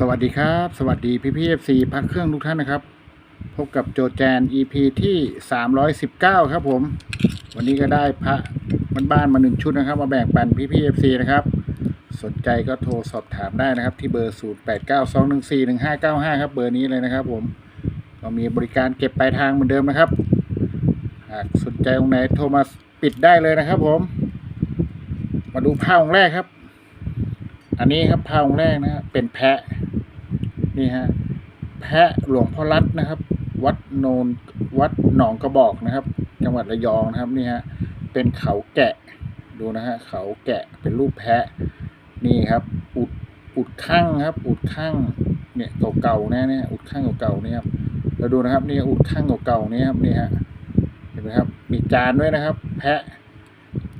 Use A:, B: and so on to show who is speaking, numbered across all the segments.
A: สวัสดีครับ สวัสดีพี่พีเอฟซีพักเครื่องทุกท่านนะครับ พบกับโจแจน EP ที่ 319 ครับผม วันนี้ก็ได้พระบ้านมาหนึ่งชุดนะครับ มาแบ่งปันพี่พีเอฟซีนะครับ สนใจก็โทรสอบถามได้นะครับ ที่เบอร์ 0892141595 ครับ เบอร์นี้เลยนะครับผมก็มีบริการเก็บปลายทางเหมือนเดิมนะครับ หากสนใจองไหนโทรมาปิดได้เลยนะครับผม มาดูผ้าองค์แรกครับ อันนี้ครับพาองค์แรกนะฮะเป็นแพะ นี่ฮะแพะหลวงพ่อรัตนะครับ วัดโนนวัดหนองกระบอกนะครับ จังหวัดระยองนะครับนี่ฮะเป็นเขาแกะดูนะฮะเขาแกะเป็นรูปแพะนี่ครับ อุดอุดข้างครับ อุดข้างเนี่ยเก่าๆแน่เนี่ยอุดข้างเก่าๆเนี่ยครับเราดูนะครับนี่อุดข้างเก่าๆเนี่ยครับนี่ฮะเห็นไหมครับ มีจานด้วยนะครับ แพะ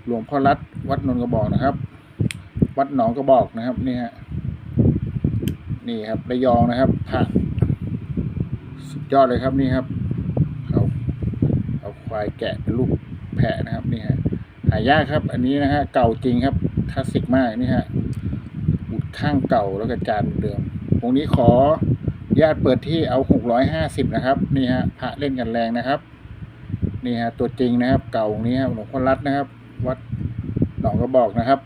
A: หลวงพ่อรัตวัดนนกระบอกนะครับ วัดหนองกระบอกนะครับนี่ฮะ นี่ครับระยองนะครับพระสุดยอดเลยครับนี่ครับเขาเอาควายแกะเป็นลูกแพะนะครับนี่ฮะหายากครับ อันนี้นะฮะเก่าจริงครับคลาสสิกมากนี่ฮะอุดข้างเก่าแล้วก็จานเดิมองนี้ขอญาติเปิดที่เอาหกร้อยห้าสิบนะครับนี่ฮะพระเล่นกันแรงนะครับนี่ฮะตัวจริงนะครับ เก่าองนี้ครับหลวงพ่อรัตน์นะครับ วัดหนองกระบอกนะครับ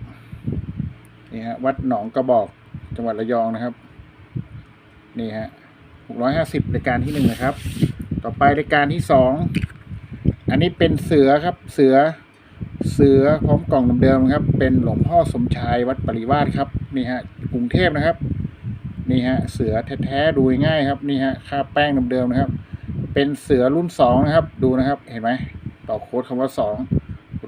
A: นี่ฮะวัดหนองกระบอกจังหวัดระยองนะครับ นี่ฮะหกร้อยห้าสิบรายการที่หนึ่งนะครับ ต่อไปรายการที่สองอันนี้เป็นเสือครับเสือเสือพร้อมกล่องเดิมครับ เป็นหลวงพ่อสมชายวัดปริวาสครับนี่ฮะกรุงเทพนะครับนี่ฮะเสือแท้ๆดูง่ายครับนี่ฮะค่าแป้งเดิมๆนะครับ เป็นเสือรุ่นสองนะครับ ดูนะครับเห็นไหมต่อโค้ดคำว่าสอง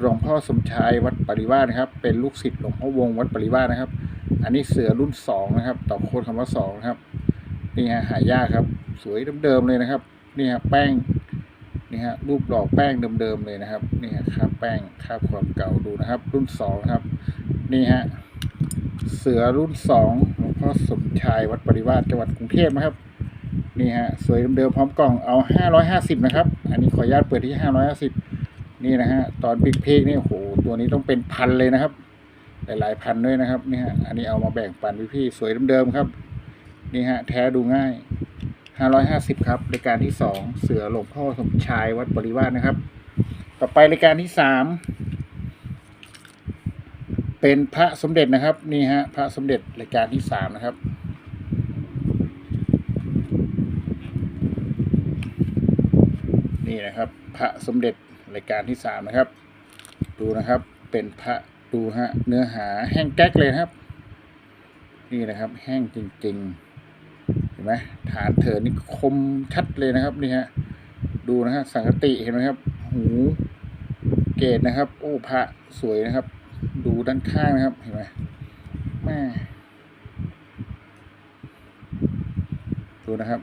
A: หลวงพ่อสมชายวัดปริวาสนะครับ เป็นลูกศิษย์หลวงพ่อวงวัดปริวาสนะครับ อันนี้เสือรุ่นสองนะครับ ต่อโค้ดคำว่าสองนะครับ นี่ฮะหายากครับ สวยเดิมๆเลยนะครับนี่ฮะแป้งนี่ฮะรูปหล่อแป้งเดิมๆเลยนะครับนี่ฮะคราแป้งคราความเก่าดูนะครับ รุ่นสองครับ นี่ฮะเสือรุ่นสองหลวงพ่อสมชายวัดปริวาสจังหวัดกรุงเทพนะครับนี่ฮะสวยเดิมๆพร้อมกล่องเอาห้าร้อยห้าสิบนะครับ อันนี้ขออนุญาตเปิดที่ห้าร้อยห้าสิบนี่นะฮะตอนปิกเพกนี่โอ้โหตัวนี้ต้องเป็นพันเลยนะครับ หลายๆพันด้วยนะครับนี่ฮะอันนี้เอามาแบ่งปันพี่ๆสวยเดิมๆครับ นี่ฮะ แท้ดูง่ายห้าร้อยห้าสิบครับรายการที่สองเสือหลวงพ่อสมชายวัดปริวาสนะครับ ต่อไปรายการที่สามเป็นพระสมเด็จนะครับ นี่ฮะ พระสมเด็จรายการที่สามนะครับนี่นะครับ พระสมเด็จรายการที่สามนะครับ ดูนะครับเป็นพระดูฮะเนื้อหาแห้งแก๊กเลยครับ นี่นะครับ แห้งจริง ๆ ห็นไหมฐานเถินนี่คมชัดเลยนะครับนี่ฮะดูนะฮะสังกติเห็นไหมครับ หูเกตนะครับ โอ้พระสวยนะครับ ดูด้านข้างนะครับเห็นไหมแม่ดูนะครับ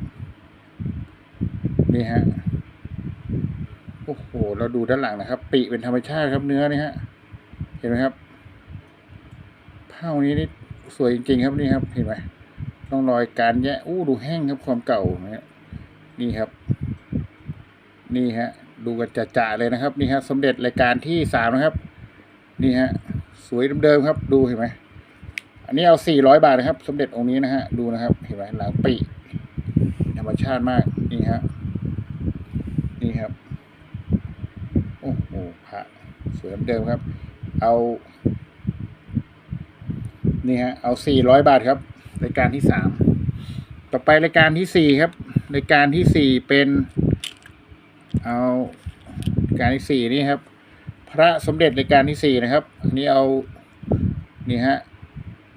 A: นี่ฮะโอ้โหเราดูด้านหลังนะครับ ปีเป็นธรรมชาติครับเนื้อนี่ฮะเห็นไหมครับผ้านี้นี่สวยจริงๆครับนี่ครับเห็นไหม ต้องรอยการแยะอู้ดูแห้งครับความเก่าเนี่ยนี่ครับ นี่ฮะ ดูกันจ่าๆเลยนะครับ นี่ฮะสมเด็จรายการที่สามนะครับ นี่ฮะ สวยเดิมๆครับดูเห็นไหมอันนี้เอาสี่ร้อยบาทนะครับ สมเด็จองค์นี้นะฮะดูนะครับ เห็นไหมหลังปีธรรมชาติมากนี่ฮะนี่ครับโอ้โหพระสวยเดิมครับ เอา นี่ฮะเอาสี่ร้อยบาทครับ รายการที่สามต่อไปรายการที่สี่ครับรายการที่สี่เป็นเอาการที่สี่นี่ครับ พระสมเด็จรายการที่สี่นะครับอันนี้เอานี่ฮะ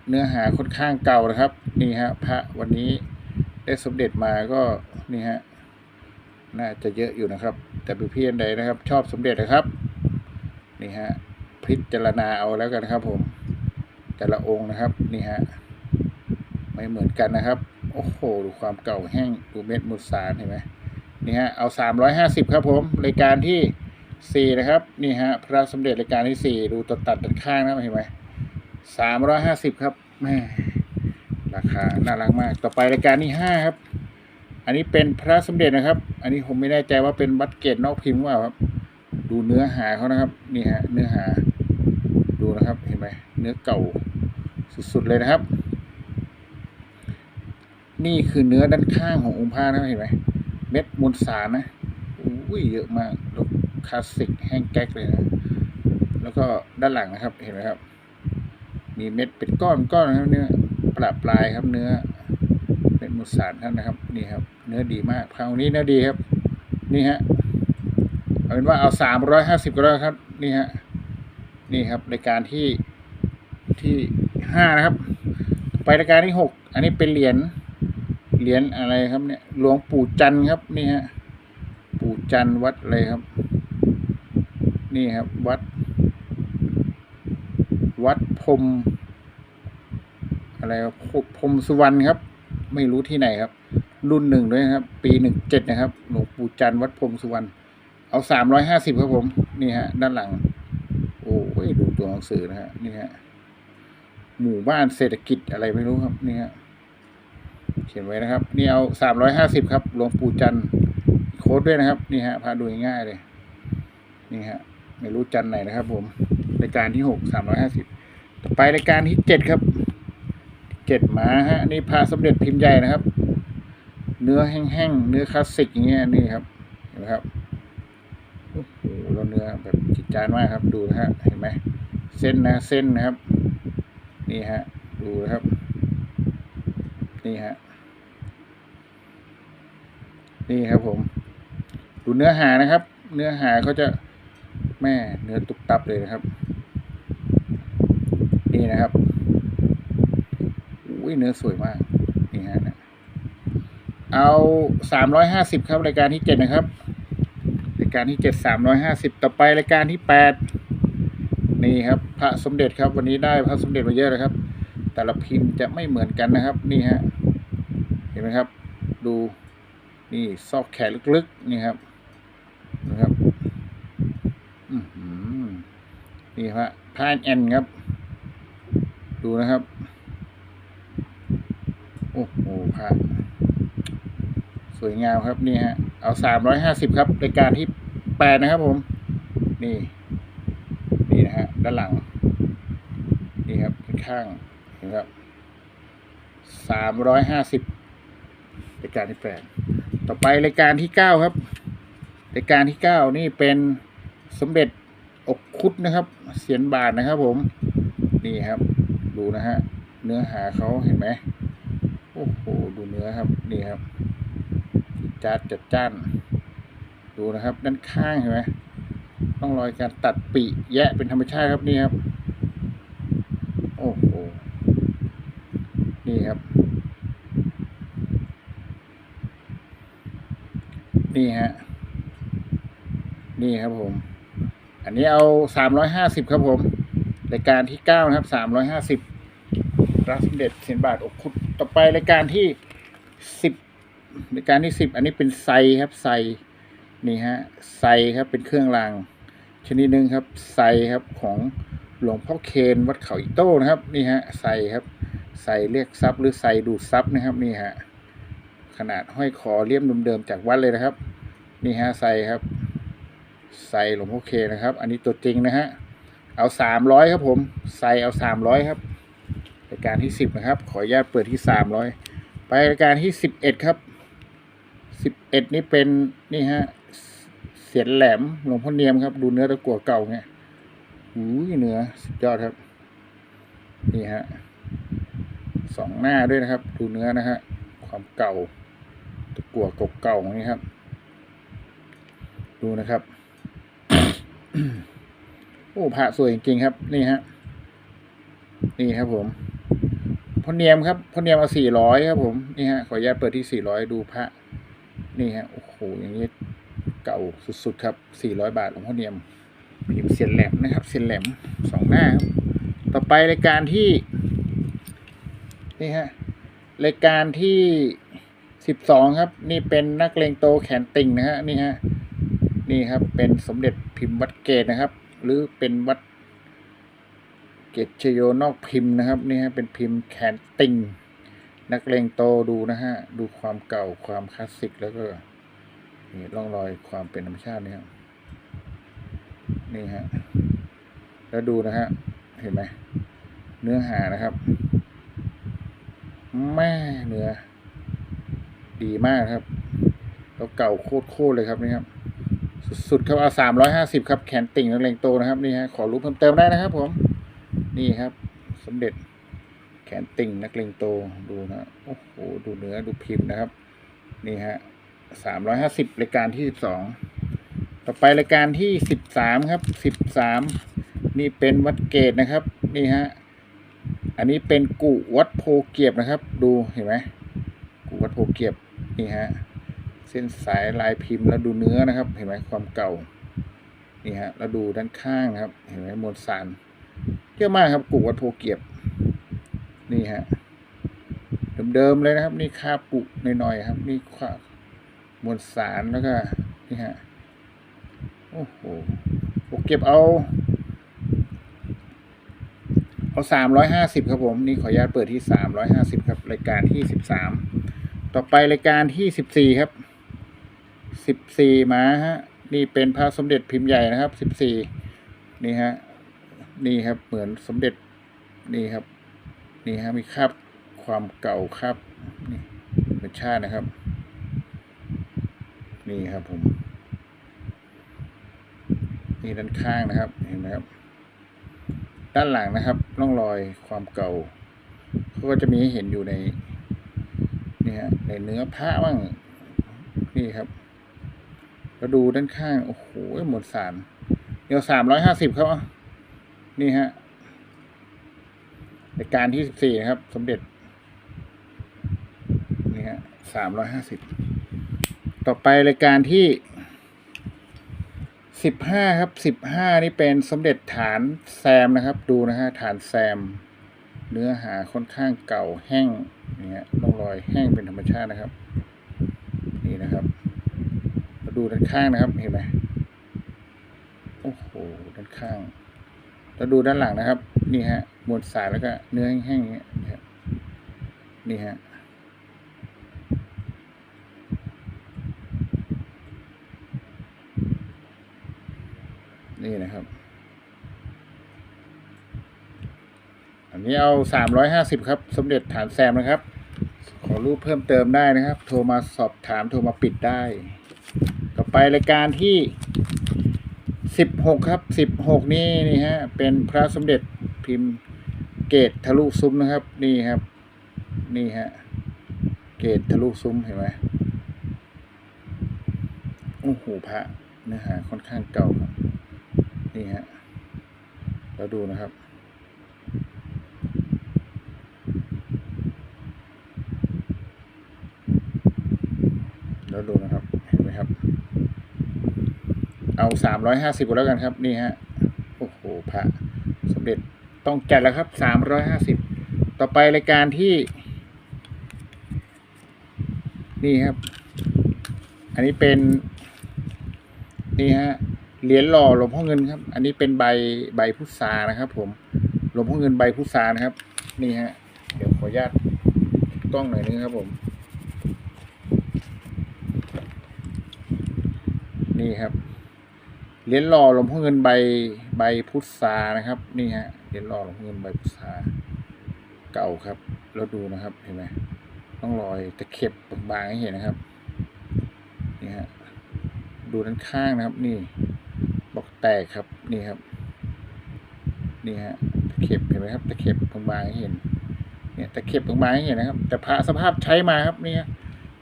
A: เนื้อหาค่อนข้างเก่านะครับ นี่ฮะพระวันนี้ได้สมเด็จมาก็นี่ฮะน่าจะเยอะอยู่นะครับ แต่เพี่อนใดนะครับ ชอบสมเด็จนะครับ นี่ฮะพิจารณาเอาแล้วกันครับผม แต่ละองค์นะครับ นี่ฮะ ไม่เหมือนกันนะครับ โอ้โห ดูความเก่าแห้ง ดูเม็ดมุสารเห็นไหมนี่ฮะ เอาสามร้อยห้าสิบครับผม รายการที่สี่นะครับ นี่ฮะ พระสมเด็จรายการที่สี่ดูตัดตัดด้านข้างนะเห็นไหมสามร้อยห้าสิบครับแม่ราคา น่ารักมาก ต่อไปรายการที่ห้าครับ อันนี้เป็นพระสมเด็จนะครับ อันนี้ผมไม่แน่ใจว่าเป็นวัดเกตนอกพิมพ์ว่าครับ ดูเนื้อหาเขานะครับ นี่ฮะ เนื้อหา ดูนะครับ เห็นไหม เนื้อเก่าสุดๆเลยนะครับ นี่คือเนื้อด้านข้างขององค์พระนะเห็นไหมเม็ดมวลสารนะอุ้ยเยอะมากแล้วคลาสสิกแห้งแก๊กเลยนะแล้วก็ด้านหลังนะครับเห็นไหมครับ มีเม็ดเป็นก้อนก้อนนะครับเนื้อปลาปลายครับเนื้อเม็ดมวลสารท่านนะครับนี่ครับ เนื้อดีมากคราวนี้เนื้อดีครับ นี่ฮะเอาเป็นว่าเอาสามร้อยห้าสิบก็แล้วครับ นี่ฮะนี่ครับรายการที่ที่ห้านะครับ ไปรายการที่หกอันนี้เป็นเหรียญ เหรียญอะไรครับเนี่ยหลวงปู่จันครับนี่ฮะปู่จันวัดอะไรครับ นี่ครับ วัด วัดพรมอะไรครับพรมสุวรรณครับ ไม่รู้ที่ไหนครับ รุ่นหนึ่งด้วยครับ ปีหนึ่งเจ็ดนะครับ หลวงปู่จันวัดพรมสุวรรณเอาสามร้อยห้าสิบครับผม นี่ฮะ ด้านหลัง โอ้ยดูตัวหนังสือนะฮะนี่ฮะหมู่บ้านเศรษฐกิจอะไรไม่รู้ครับ นี่ฮะ เขียนไว้นะครับ นี่เอาสามร้อยห้าสิบครับหลวงปู่จันโค้ดด้วยนะครับ นี่ฮะพาดูง่ายเลย นี่ฮะไม่รู้จันไหนนะครับ ผมรายการที่หกสามร้อยห้าสิบต่อไปรายการที่เจ็ดครับเจ็ดหมาฮะนี่พระสมเด็จพิมพ์ใหญ่นะครับ เนื้อแห้งๆเนื้อคลาสสิกอย่างเงี้ยนี่ครับเห็นไหมครับโอ้โหแล้วเนื้อแบบจิตจานมากครับ ดูนะฮะเห็นไหมเส้นนะเส้นนะครับ นี่ฮะ ดูนะครับ นี่ฮะ นี่ครับผม ดูเนื้อหานะครับ เนื้อหาเขาจะแม่เนื้อตุบตับเลยนะครับ นี่นะครับอุ้ยเนื้อสวยมากนี่ฮะนะเอาสามร้อยห้าสิบครับรายการที่เจ็ดนะครับรายการที่เจ็ดสามร้อยห้าสิบต่อไปรายการที่แปดนี่ครับ พระสมเด็จครับวันนี้ได้พระสมเด็จมาเยอะเลยครับ แต่ละพิมพ์จะไม่เหมือนกันนะครับ นี่ฮะเห็นไหมครับ ดู นี่ซอกแขนลึกๆ นี่ครับนะครับนี่ฮะพานแอนครับ ดูนะครับ โอ้โหพระสวยงามครับนี่ฮะเอาสามร้อยห้าสิบครับรายการที่แปดนะครับผม นี่ นี่นะฮะด้านหลัง นี่ครับข้างเห็นไหมครับสามร้อยห้าสิบรายการที่แปด ต่อไปรายการที่เก้าครับ รายการที่เก้านี่เป็นสมเด็จอกคุดนะครับ เสียนบาทนะครับ ผม นี่ครับ ดูนะฮะ เนื้อหาเขาเห็นไหมโอ้โห ดูเนื้อครับ นี่ครับจัดจัดจ้าน ดูนะครับ ด้านข้างเห็นไหมต้องรอยการตัดปีแยะเป็นธรรมชาติครับนี่ครับ โอ้โห นี่ครับ นี่ฮะ นี่ครับผม อันนี้เอาสามร้อยห้าสิบครับผม รายการที่เก้านะครับสามร้อยห้าสิบรัสมเด็จเสียนบาทอกคุดต่อไปรายการที่สิบรายการที่สิบอันนี้เป็นไซครับไซนี่ฮะไซครับเป็นเครื่องราง ชนิดหนึ่งครับไซครับของหลวงพ่อเคนวัดเขาอิโต้นะครับ นี่ฮะไซครับไซเรียกทรัพย์หรือไซดูดทรัพย์นะครับ นี่ฮะ ขนาดห้อยคอเลี่ยมเดิมๆจากวัดเลยนะครับ นี่ฮะไซครับไซหลวงพ่อเคนะครับ อันนี้ตัวจริงนะฮะเอาสามร้อยครับผมไซเอาสามร้อยครับรายการที่สิบนะครับ ขออนุญาตเปิดที่สามร้อยไปรายการที่สิบเอ็ดครับสิบเอ็ดนี่เป็นนี่ฮะเสียนแหลมหลวงพ่อเนียมครับ ดูเนื้อตะกั่วเก่าเนี่ยอุ้ยเนื้อสุดยอดครับ นี่ฮะสองหน้าด้วยนะครับ ดูเนื้อนะฮะความเก่าะกั่วเก่าๆนี่ครับ ดูนะครับ โอ้พระสวยจริงๆครับ นี่ฮะ นี่ครับผมพ่อเนียมครับพ่อเนียมเอาสี่ร้อยครับ ผม นี่ฮะ ขออนุญาตเปิดที่สี่ร้อยดูพระ นี่ฮะ โอ้โห อย่างนี้เก่าสุดๆครับ400บาทหลวงพ่อเนียมพิมพ์เสียนแหลมนะครับ เสียนแหลมสองหน้าครับ ต่อไปรายการที่ นี่ฮะ รายการที่ 12ครับ นี่เป็นนักเลงโตแขนติ่งนะฮะนี่ฮะนี่ครับ เป็นสมเด็จพิมพ์วัดเกตนะครับ หรือเป็นวัดเกตชโยนอกพิมพ์นะครับนี่ฮะเป็นพิมพ์แขนติ่ง นักเลงโตดูนะฮะดูความเก่าความคลาสสิกแล้วก็นี่ร่องรอยความเป็นธรรมชาตินี่ครับนี่ฮะแล้วดูนะฮะเห็นไหมเนื้อหานะครับ แม่เนื้อ ดีมากครับแล้วเก่าโคตรๆเลยครับนี่ครับ สุดๆครับเอาสามร้อยห้าสิบครับแขนติ่งนักเลงโตนะครับนี่ฮะขอรู้เพิ่มเติมได้นะครับ ผม นี่ครับ สมเด็จแขนติ่งนักเลงโตดูนะโอ้โหดูเนื้อดูพิมพ์นะครับ นี่ฮะสามร้อยห้าสิบรายการที่สิบสองต่อไปรายการที่สิบสามครับสิบสามนี่เป็นวัดเกตนะครับ นี่ฮะอันนี้เป็นกุวัดโพเกียบนะครับ ดูเห็นไหมกุวัดโพเกียบ นี่ฮะเส้นสายลายพิมพ์แล้วดูเนื้อนะครับ เห็นไหมความเก่านี่ฮะแล้วดูด้านข้างนะครับ เห็นไหมมวลสารเยอะมากครับกุวัดโพเกียบนี่ฮะเดิมๆเลยนะครับ นี่คาบปุหน่อยๆครับ นี่คามวลสารแล้วก็นี่ฮะโอ้โหผมเก็บเอา เอาสามร้อยห้าสิบครับผม นี่ขออนุญาตเปิดที่สามร้อยห้าสิบครับ รายการที่สิบสาม ต่อไปรายการที่สิบสี่ครับสิบสี่มาฮะนี่เป็นพระสมเด็จพิมพ์ใหญ่นะครับสิบสี่นี่ฮะนี่ครับเหมือนสมเด็จนี่ครับ นี่ฮะมีคราบความเก่าคราบนี่เป็นชาตินะครับ นี่ครับผมนี่ด้านข้างนะครับเห็นไหมครับ ด้านหลังนะครับร่องรอยความเก่าเขาก็จะมีให้เห็นอยู่ใน นี่ฮะในเนื้อผ้าบ้างนี่ครับแล้วดูด้านข้าง โอ้โหหมดสารเดี๋ยวสามร้อยห้าสิบครับอะนี่ฮะในการที่สิบสี่ครับ สมเด็จนี่ฮะสามร้อยห้าสิบต่อไปรายการที่สิบห้าครับสิบห้านี่เป็นสมเด็จฐานแซมนะครับ ดูนะฮะฐานแซม เนื้อหาค่อนข้างเก่าแห้งอย่างเงี้ยร่องรอยแห้งเป็นธรรมชาตินะครับ นี่นะครับมาดูด้านข้างนะครับเห็นไหมโอ้โหด้านข้างเราดูด้านหลังนะครับ นี่ฮะมวลสารแล้วก็เนื้อแห้งๆอย่างเงี้ยนะครับนี่ฮะ นี่นะครับ อันนี้ เอาสามร้อยห้าสิบครับ สมเด็จฐานแซมนะครับ ขอรูปเพิ่มเติมได้นะครับ โทรมาสอบถามโทรมาปิดได้ ต่อไปรายการที่สิบหกครับสิบหกนี่นี่ฮะเป็นพระสมเด็จพิมพ์เกตทะลุซุ้มนะครับ นี่ครับ นี่ฮะเกตทะลุซุ้มเห็นไหมโอ้โหพระเนื้อหาค่อนข้างเก่าครับนี่ฮะเราดูนะครับ เราดูนะครับ เห็นไหมครับ เอาสามร้อยห้าสิบแล้วกันครับ นี่ฮะ โอ้โหพระสมเด็จต้องจัดแล้วครับสามร้อยห้าสิบต่อไปรายการที่ นี่ครับ อันนี้เป็น นี่ฮะเหรียญหล่อหลวงพ่อเงินครับ อันนี้เป็นใบใบพุทรานะครับ ผมหลวงพ่อเงินใบพุทรานะครับ นี่ฮะ เดี๋ยวขออนุญาตกล้องหน่อยนึงครับผม นี่ครับ เหรียญหล่อหลวงพ่อเงินใบใบพุทรานะครับ นี่ฮะเหรียญหล่อหลวงพ่อเงินใบพุทราเก่าครับแล้วดูนะครับเห็นไหมต้องรอยตะเข็บบางๆให้เห็นนะครับนี่ฮะดูด้านข้างนะครับ นี่บอกแตกครับนี่ครับ นี่ฮะตะเข็บเห็นไหมครับ ตะเข็บบางๆให้เห็น เนี่ยตะเข็บบางๆให้เห็นนะครับ แต่พระสภาพใช้มาครับนี่ฮะ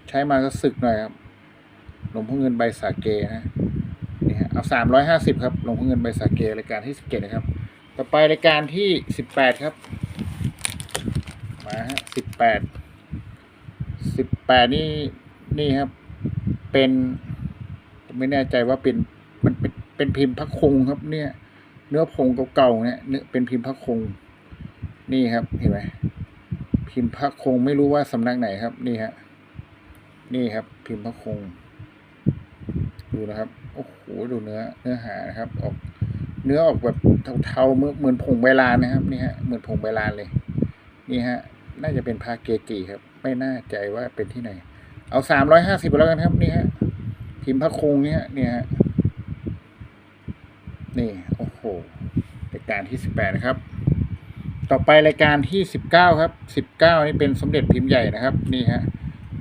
A: ใช้มาก็สึกหน่อยครับหลวงพ่อเงินใบสาเกนะ เอาสามร้อยห้าสิบครับลงพ่อเงินใบสาเกรายการที่สิบเจ็ดนะครับ ต่อไปรายการที่สิบแปดครับมาฮะสิบแปดสิบแปดนี่นี่ครับ เป็นไม่แน่ใจว่าเป็นมันเป็นเป็นพิมพ์พระคงครับ เนี่ย เนื้อผงเก่าๆเนี่ยเนื้อเป็นพิมพ์พระคง นี่ครับเห็นไหมพิมพ์พระคงไม่รู้ว่าสำนักไหนครับ นี่ฮะนี่ครับ พิมพ์พระคง ดูนะครับโอ้โหดูเนื้อเนื้อหานะครับออกเนื้อออกแบบเทาๆเหมือนเหมือนผงใบลานนะครับนี่ฮะเหมือนผงใบลานเลย นี่ฮะ น่าจะเป็นพาเกจิครับ ไม่น่าใจว่าเป็นที่ไหน เอาสามร้อยห้าสิบแล้วกันครับ นี่ฮะพิมพ์พระคงเนี่ยเนี่ยฮะนี่โอ้โหรายการที่สิบแปดนะครับ ต่อไปรายการที่สิบเก้าครับสิบเก้านี่เป็นสมเด็จพิมพ์ใหญ่นะครับ นี่ฮะ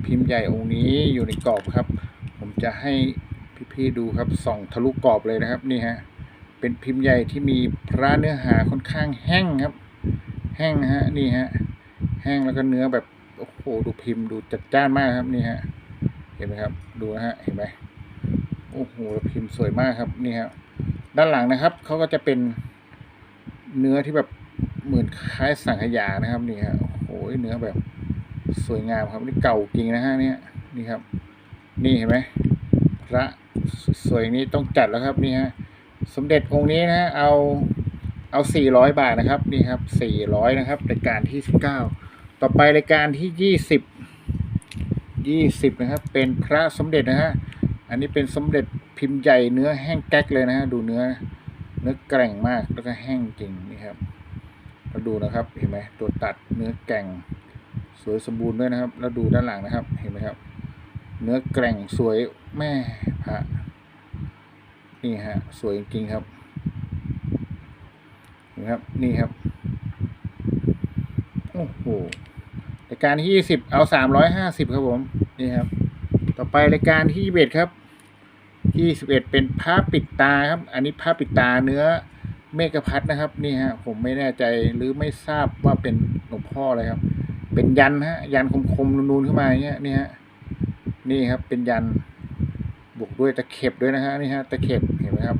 A: พพิมพ์ใหญ่องค์นี้อยู่ในกรอบครับ ผมจะให้ พี่ๆดูครับส่องทะลุกรอบเลยนะครับนี่ฮะเป็นพิมพ์ใหญ่ที่มีพระเนื้อหาค่อนข้างแห้งครับ แห้งฮะนี่ฮะแห้งแล้วก็เนื้อแบบโอ้โหดูพิมพ์ดูจัดจ้านมากครับนี่ฮะเห็นไหมครับ ดูนะฮะเห็นไหมโอ้โหพิมพ์สวยมากครับนี่ครับด้านหลังนะครับเขาก็จะเป็นเนื้อที่แบบเหมือนคล้ายสังขยานะครับนี่ฮะโอ้โหเนื้อแบบสวยงามครับนี่เก่าจริงนะฮะเนี่ยนี่ครับ นี่เห็นไหม พระสวยนี้ต้องจัดแล้วครับนี่ฮะสมเด็จองค์นี้นะฮะเอาเอาสี่ร้อยบาทนะครับนี่ครับสี่ร้อยนะครับรายการที่สิบเก้าต่อไปรายการที่ยี่สิบยี่สิบนะครับ เป็นพระสมเด็จนะฮะอันนี้เป็นสมเด็จพิมพ์ใหญ่เนื้อแห้งแก๊กเลยนะฮะดูเนื้อเนื้อแกร่งมากแล้วก็แห้งจริงนี่ครับมาดูนะครับเห็นไหมตัวตัดเนื้อแกร่งสวยสมบูรณ์ด้วยนะครับ แล้วดูด้านหลังนะครับเห็นไหมครับ เนื้อแกร่งสวยแม่พระนี่ฮะ สวยจริงครับเห็นไหมครับ นี่ครับ โอ้โหรายการที่ยี่สิบเอาสามร้อยห้าสิบครับผม นี่ครับ ต่อไปรายการที่ยี่สิบเอ็ดครับยี่สิบเอ็ดเป็นผ้าปิดตาครับ อันนี้ผ้าปิดตาเนื้อเมกะพัดนะครับ นี่ฮะ ผมไม่แน่ใจหรือไม่ทราบว่าเป็นหลวงพ่ออะไรครับ เป็นยันฮะ ยันคมๆนูนๆขึ้นมาอย่างเงี้ยนี่ฮะ นี่ครับเป็นยันบวกด้วยตะเข็บด้วยนะฮะนี่ฮะตะเข็บเห็นไหมครับ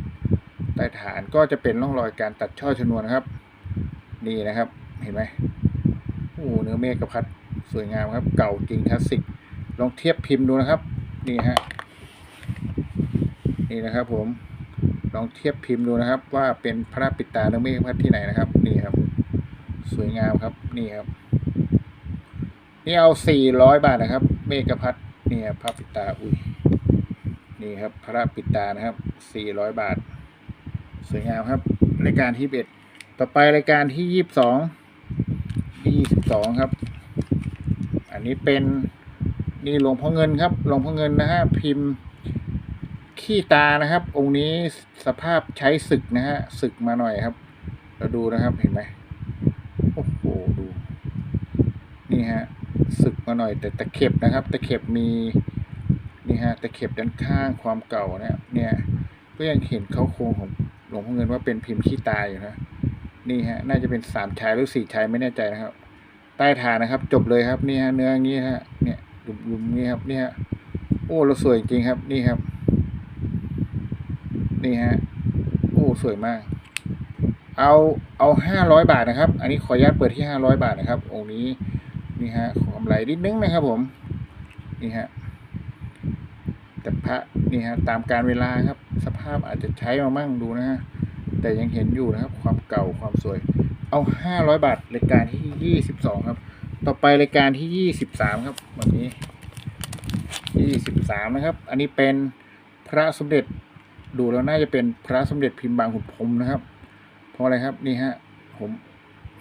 A: ใต้ฐานก็จะเป็นร่องรอยการตัดช่อชนวนครับ นี่นะครับเห็นไหมโอ้เนื้อเมกะพัดสวยงามครับ เก่าจริงคลาสสิกลองเทียบพิมพ์ดูนะครับ นี่ฮะนี่นะครับ ผมลองเทียบพิมพ์ดูนะครับ ว่าเป็นพระปิดตาเนื้อเมฆพัดที่ไหนนะครับ นี่ครับ สวยงามครับนี่ครับ นี่เอาสี่ร้อยบาทนะครับ เมฆพัด นี่ครับพระปิดตาอุ้ยนี่ครับพระปิดตานะครับสี่ร้อยบาท สวยงามครับ รายการที่เอ็ดต่อไปรายการที่ยี่สิบสองยี่สิบสองครับ อันนี้เป็นนี่หลวงพ่อเงินครับหลวงพ่อเงินนะฮะพิมพ์ขี้ตานะครับ องค์นี้สภาพใช้ศึกนะฮะศึกมาหน่อยครับ เราดูนะครับเห็นไหมโอ้โหดู นี่ฮะ ศึกมาหน่อย แต่ตะเข็บนะครับ ตะเข็บมีนี่ฮะตะเข็บด้านข้างความเก่าเนี่ยเนี่ยก็ยังเห็นเขาโครงของหลวงพ่อเงินว่าเป็นพิมพ์ขี้ตายอยู่นะนี่ฮะน่าจะเป็นสามชายหรือสี่ชายไม่แน่ใจนะครับ ใต้ฐานนะครับ จบเลยครับนี่ฮะเนื้ออย่างนี้ฮะเนี่ยดุมๆนี่ครับนี่ฮะโอ้เราสวยจริงครับนี่ครับนี่ฮะโอ้สวยมาก เอาเอาห้าร้อยบาทนะครับ อันนี้ขออนุญาตเปิดที่ห้าร้อยบาทนะครับองค์นี้ นี่ฮะขอกำไรนิดนึงนะครับผม นี่ฮะแต่พระนี่ฮะตามการเวลาครับ สภาพอาจจะใช้มามั่งดูนะฮะแต่ยังเห็นอยู่นะครับ ความเก่าความสวย เอาห้าร้อยบาทรายการที่ยี่สิบสองครับ ต่อไปรายการที่ยี่สิบสามครับวันนี้ยี่สิบสามนะครับ อันนี้เป็นพระสมเด็จดูแล้วน่าจะเป็นพระสมเด็จพิมพ์บางขุนพรหมนะครับ เพราะอะไรครับนี่ฮะผม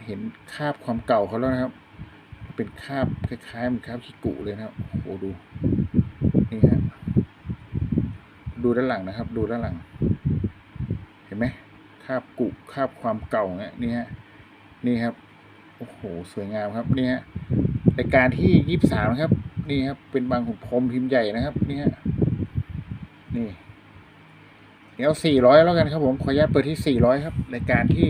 A: เห็นคาบความเก่าเขาแล้วนะครับ เป็นคาบคล้ายๆเหมันคาบขี้กุเลยนะครับโอ้โหดูนี่ฮะดูด้านหลังนะครับ ดูด้านหลัง เห็นไหมคาบกุคาบความเก่าเนี่ยนี่ฮะนี่ครับโอ้โหสวยงามครับนี่ฮะรายการที่ยี่สิบสามครับ นี่ครับ เป็นบางขุนพรมพิมพ์ใหญ่นะครับ นี่ฮะนี่เดี๋ยวสี่ร้อยแล้วกันครับผมขออนุญาตเปิดที่สี่ร้อยครับรายการที่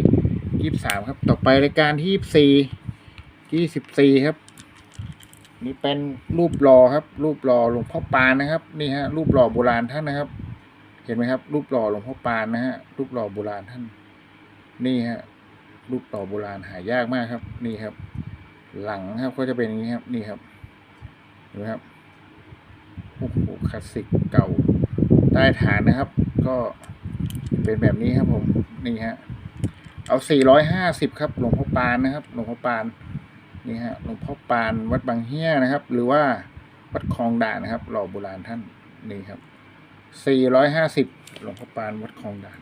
A: ยี่สิบสามครับ ต่อไปรายการที่ยี่สิบสี่ ยี่สิบสี่ครับ นี่เป็นรูปหล่อครับ รูปหล่อหลวงพ่อปานนะครับ นี่ฮะ รูปหล่อโบราณท่านนะครับ เห็นไหมครับ รูปหล่อหลวงพ่อปานนะฮะ รูปหล่อโบราณท่าน นี่ฮะ รูปหล่อโบราณหายากมากครับ นี่ครับ หลังครับก็จะเป็นอย่างนี้ครับ นี่ครับ เห็นไหมครับโอ้โหคลาสสิกเก่า ใต้ฐานนะครับ ก็เป็นแบบนี้ครับผม นี่ฮะ เอาสี่ร้อยห้าสิบครับ หลวงพ่อปานนะครับ หลวงพ่อปาน นี่ฮะหลวงพ่อปานวัดบางเฮียนะครับ หรือว่าวัดคลองด่านนะครับ หล่อโบราณท่านนี่ครับสี่ร้อยห้าสิบหลวงพ่อปานวัดคลองด่าน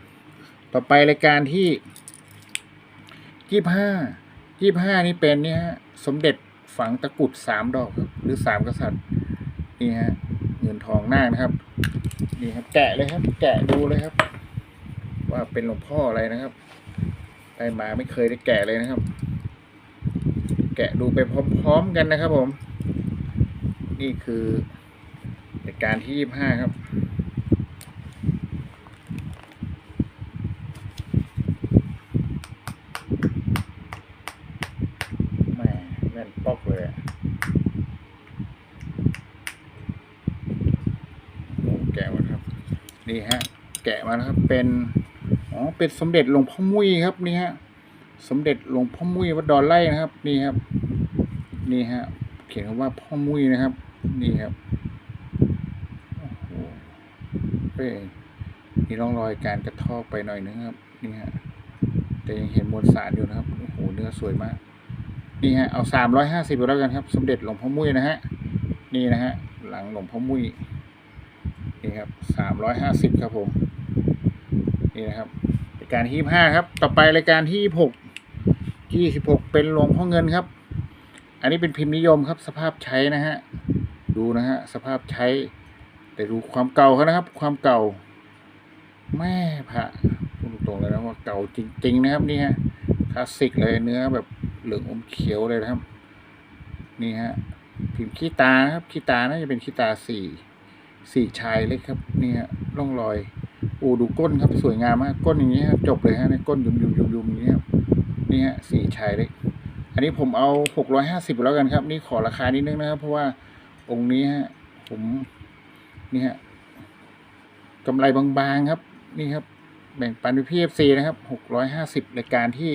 A: ต่อไปรายการที่ยี่ห้ายี่ห้านี่เป็นนี่ฮะสมเด็จฝังตะกุดสามดอกครับหรือสามกษัตริย์นี่ฮะเงินทองนาคนะครับนี่ครับ แกะเลยครับ แกะดูเลยครับ ว่าเป็นหลวงพ่ออะไรนะครับได้มาไม่เคยได้แกะเลยนะครับ แกะดูไปพร้อมๆกันนะครับผม นี่คือเหตุการณ์ที่ยี่ห้าครับแม่แว่นปอกเลยแกะมาครับ นี่ฮะ แกะมานะครับเป็น อ๋อ เป็นสมเด็จหลวงพ่อมุ้ยครับ นี่ฮะ สมเด็จหลวงพ่อมุ้ยวัดดอนไร่นะครับ นี่ครับ นี่ฮะเขียนคำว่าพ่อมุ้ยนะครับ นี่ครับโอ้โหเอ้ยมีร่องรอยการกระทอกไปหน่อยนึงครับ นี่ฮะแต่ยังเห็นมวลสารอยู่นะครับโอ้โหเนื้อสวยมาก นี่ฮะเอาสามร้อยห้าสิบแล้วกันครับ สมเด็จหลวงพ่อมุ้ยนะฮะนี่นะฮะหลังหลวงพ่อมุ้ยนี่ครับสามร้อยห้าสิบครับผมนี่นะครับรายการที่ห้าครับ ต่อไปรายการที่หก ยี่สิบหกเป็นหลวงพ่อเงินครับ อันนี้เป็นพิมพ์นิยมครับ สภาพใช้นะฮะ ดูนะฮะ สภาพใช้ แต่ดูความเก่าเขานะครับ ความเก่า แม่พระพูดตรงๆเลยนะว่าเก่าจริง ๆ นะครับ นี่ฮะ คลาสสิกเลยเนื้อแบบเหลืองอมเขียวเลยนะครับ นี่ฮะ พิมพ์ขี้ตานะครับ ขี้ตาน่าจะเป็นขี้ตาสี่ สี่ชายเล็กครับ นี่ฮะ ร่องรอย โอ้ดูก้นครับ สวยงามมาก ก้นอย่างนี้ครับ จบเลยฮะในก้นยุมยุมยุมยุมอย่างนี้ครับ นี่ฮะสี่ชายเล็ก อันนี้ผมเอาหกร้อยห้าสิบแล้วกันครับ นี่ขอราคานิดนึงนะครับ เพราะว่าองค์นี้ฮะผมนี่ฮะกำไรบางๆครับ นี่ครับ แบ่งปันไปพี่เอฟซีนะครับหกร้อยห้าสิบรายการที่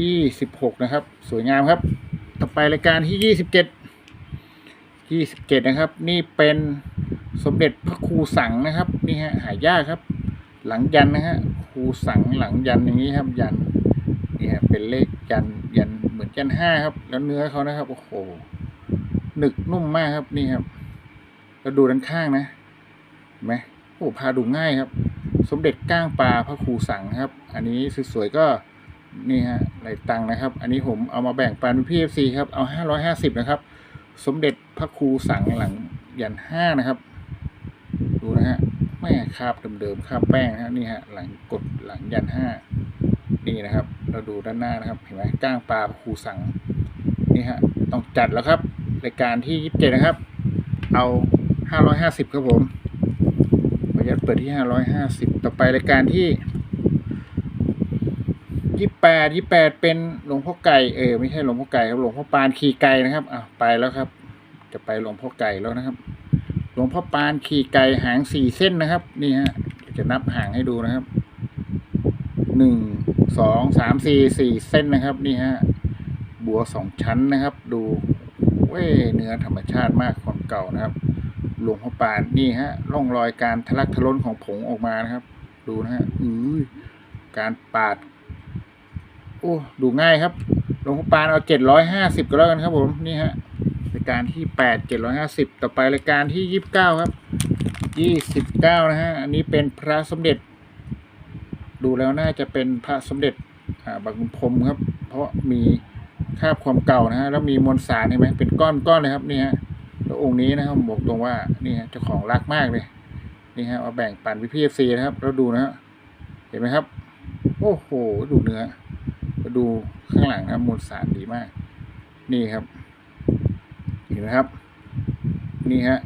A: ยี่สิบหกนะครับ สวยงามครับ ต่อไปรายการที่ยี่สิบเจ็ดยี่สิบเจ็ดนะครับ นี่เป็นสมเด็จพระครูสังนะครับ นี่ฮะหายากครับ หลังยันนะฮะครูสังหลังยันอย่างนี้ครับยัน นี่ฮะเป็นเลขยันยันเหมือนยันห้าครับ แล้วเนื้อเขานะครับโอ้โหหนึกนุ่มมากครับนี่ครับแล้วดูด้านข้างนะเห็นไหมโอ้พาดูง่ายครับ สมเด็จก้างปลาพระครูสังครับ อันนี้สวยๆก็นี่ฮะไหลตังนะครับ อันนี้ผมเอามาแบ่งปันพี่เอฟซีครับเอาห้าร้อยห้าสิบนะครับ สมเด็จพระครูสังหลังยันห้านะครับ ดูนะฮะแม่คาบเดิมๆคาบแป้งนะฮะนี่ฮะหลังกดหลังยันห้า นี่นะครับ เราดูด้านหน้านะครับ เห็นไหมก้างปลาครูสังนี่ฮะต้องจัดแล้วครับรายการที่ยี่สิบเจ็ดนะครับ เอาห้าร้อยห้าสิบครับผมขออนุญาตเปิดที่ห้าร้อยห้าสิบต่อไปรายการที่ยี่แปดยี่แปดเป็นหลวงพ่อไก่เออไม่ใช่หลวงพ่อไก่ครับหลวงพ่อปานขี่ไก่นะครับอะไปแล้วครับ จะไปหลวงพ่อไก่แล้วนะครับ หลวงพ่อปานขี่ไก่หางสี่เส้นนะครับ นี่ฮะจะนับหางให้ดูนะครับ หนึ่งสองสามสี่สี่เส้นนะครับนี่ฮะบัวสองชั้นนะครับ ดูเว้ยเนื้อธรรมชาติมากความเก่านะครับ หลวงพ่อปานนี่ฮะร่องรอยการทะลักทะล้นของผงออกมานะครับ ดูนะฮะอือการปาด โอ้ดูง่ายครับหลวงพ่อปานเอาเจ็ดร้อยห้าสิบก็แล้วกันครับ ผมนี่ฮะรายการที่แปดเจ็ดร้อยห้าสิบต่อไปรายการที่ยี่สิบเก้าครับยี่สิบเก้านะฮะอันนี้เป็นพระสมเด็จ ดูแล้วน่าจะเป็นพระสมเด็จบางพรมครับ เพราะมีคาบความเก่านะฮะแล้วมีมวลสารเห็นไหมเป็นก้อนก้อนเลยครับนี่ฮะแล้วองค์นี้นะครับบอกตรงว่านี่ฮะเจ้าของรักมากเลยนี่ฮะมาแบ่งปันพี่พีเอฟซีนะครับ แล้วดูนะฮะเห็นไหมครับ โอ้โหดูเนื้อดูข้างหลังนะมวลสารดีมาก นี่ครับ เห็นไหมครับ นี่ฮะ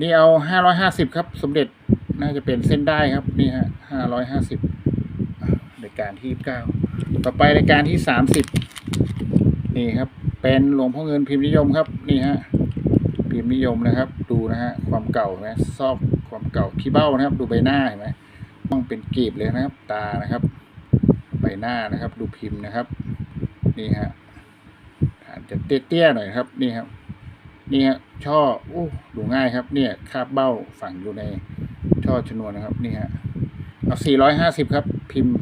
A: นี่เอาห้าร้อยห้าสิบครับ สมเด็จ น่าจะเป็นเส้นได้ครับนี่ฮะห้าร้อยห้าสิบรายการที่เก้าต่อไปรายการที่สามสิบนี่ครับ เป็นหลวงพ่อเงินพิมพ์นิยมครับนี่ฮะพิมพ์นิยมนะครับ ดูนะฮะความเก่านไหมซอกความเก่าขี้เบ้านะครับ ดูใบหน้าเห็นไหมต้องเป็นกรีบเลยนะครับ ตานะครับ ใบหน้านะครับ ดูพิมพ์นะครับ นี่ฮะอาจจะเตี้ยๆหน่อยครับ นี่ครับนี่ฮะช่อโอ้ดูง่ายครับ เนี่ยคาบเบ้าฝังอยู่ใน ช่อชนวนนะครับ นี่ฮะเอา450ครับ พิมพ์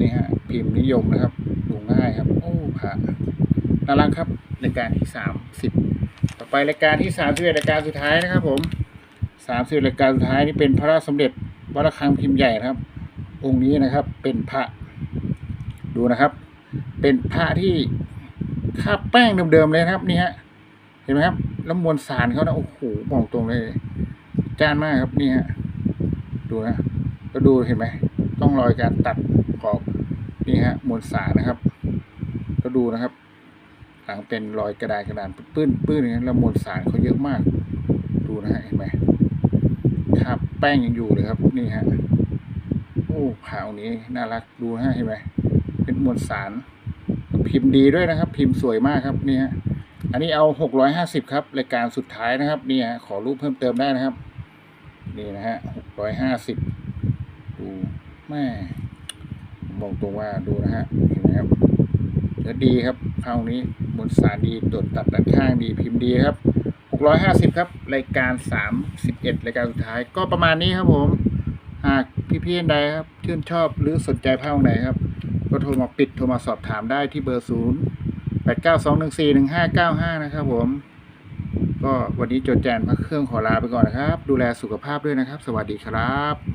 A: นี่ฮะพิมพ์นิยมนะครับดูง่ายครับ โอ้พระน่ารักครับรายการที่สามสิบต่อไปรายการที่สามสิบรายการสุดท้ายนะครับ ผมสามสิบรายการสุดท้ายนี่เป็นพระราชสมเด็จวัดระฆังพิมพ์ใหญ่นะครับ องค์นี้นะครับ เป็นพระดูนะครับ เป็นพระที่คาบแป้งเดิมๆเลยนะครับ นี่ฮะเห็นไหมครับแล้วมวลสารเขานะโอ้โหบอกตรงเลย จ้านมากครับนี่ฮะดูนะก็ดูเห็นไหมต้องรอยการตัดขอบนี่ฮะมวลสารนะครับ ก็ดูนะครับหลังเป็นรอยกระดานกระดานปื้นปื้นอย่างนั้แล้วมวลสารเขาเยอะมาก ดูนะฮะเห็นไหมคราบแป้งยังอยู่เลยครับ นี่ฮะโอ้ขาวนี้น่ารักดูนะฮะเห็นไหมเป็นมวลสาร พิมพ์ดีด้วยนะครับ พิมพ์สวยมากครับนี่ฮะอันนี้เอาหกร้อยห้าสิบครับรายการสุดท้ายนะครับนี่ฮะขอรูปเพิ่มเติมได้นะครับ นี่นะฮะหกร้อยห้าสิบดูแม่มบอกตรงว่าดูนะฮะเห็นไหมครับเนื้อดีครับเท่านี้มวลสารดีตรวจตัดด้านข้างดีพิมพ์ดีครับหกร้อยห้าสิบครับ รายการสามสิบเอ็ดรายการสุดท้ายก็ประมาณนี้ครับผม หากพี่ๆท่านใดครับชื่นชอบหรือสนใจผ้าไหนครับ ก็โทรมาปิดโทรมาสอบถามได้ที่เบอร์ศูนย์แปดเก้าสองหนึ่งสี่หนึ่งห้าเก้าห้านะครับผม ก็วันนี้โจดแจนพักเครื่องขอลาไปก่อนนะครับ ดูแลสุขภาพด้วยนะครับ สวัสดีครับ